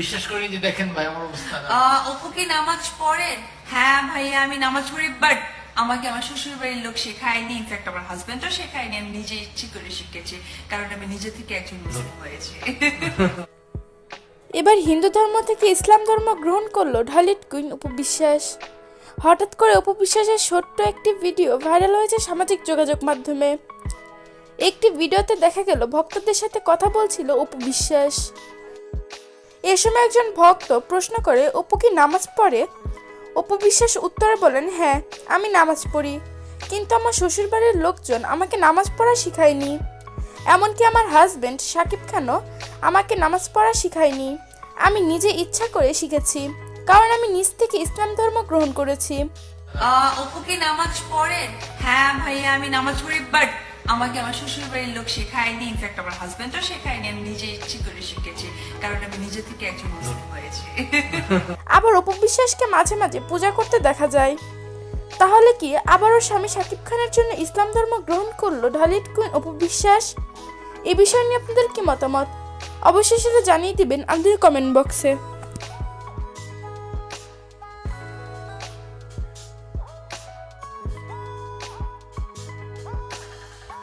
বিশ্বাস করি যে দেখেন ভাই আমার অবস্থা আহ, অপু কি নামাজ পড়েন হ্যাঁ ভাইয়া আমি নামাজ পড়ি বাট আমাকে আমার শ্বশুর বাড়ির লোক শেখায়নি। ইনফ্যাক্ট আমার হাজবেন্ডও শেখায়নি আমি নিজে ইচ্ছে করে শিখেছি কারণ আমি নিজে থেকে একজন মুসলিম হয়েছি। এবার হিন্দু ধর্ম থেকে ইসলাম ধর্ম গ্রহণ করল ঢালিট কুইন উপবিশ্বাস হঠাৎ করে উপবিশ্বাসের ছোট্ট একটি ভিডিও ভাইরাল হয়েছে সামাজিক যোগাযোগ মাধ্যমে। একটি ভিডিওতে দেখা গেল ভক্তদের সাথে কথা বলছিল উপবিশ্বাস এ সময় একজন ভক্ত প্রশ্ন করে, অপু কি নামাজ পড়ে? অপু বিশ্বাস উত্তরে বলেন হ্যাঁ আমি নামাজ পড়ি। কিন্তু আমার শ্বশুরবাড়ির লোকজন আমাকে নামাজ পড়া শিখায়নি। এমনকি আমার হাজবেন্ড সাকিব খানও আমাকে নামাজ পড়া শিখায়নি। আমি নিজে ইচ্ছা করে শিখেছি, কারণ আমি নিজ থেকে ইসলাম ধর্ম গ্রহণ করেছি। অপু কি নামাজ পড়েন হ্যাঁ ভাইয়া, আমি নামাজ পড়ি বাট আমাকে আমার শ্বশুর বাড়ির লোক শেখায়নি। ইনফ্যাক্ট আমার হাজবেন্ডও শেখায়নি, আমি নিজে ইচ্ছে করে শিখেছি। কারণ আমি নিজে থেকে একজন মুসলিম হয়েছি। আবার উপবিশ্বাসকে মাঝে মাঝে পূজা করতে দেখা যায়। তাহলে কি আবারও স্বামী সাকিব খানের জন্য ইসলাম ধর্ম গ্রহণ করল ঢালিট কুইন উপবিশ্বাস এ বিষয় নিয়ে আপনাদের কি মতামত? অবশ্যই সেটা জানিয়ে দিবেন আমাদের কমেন্ট বক্সে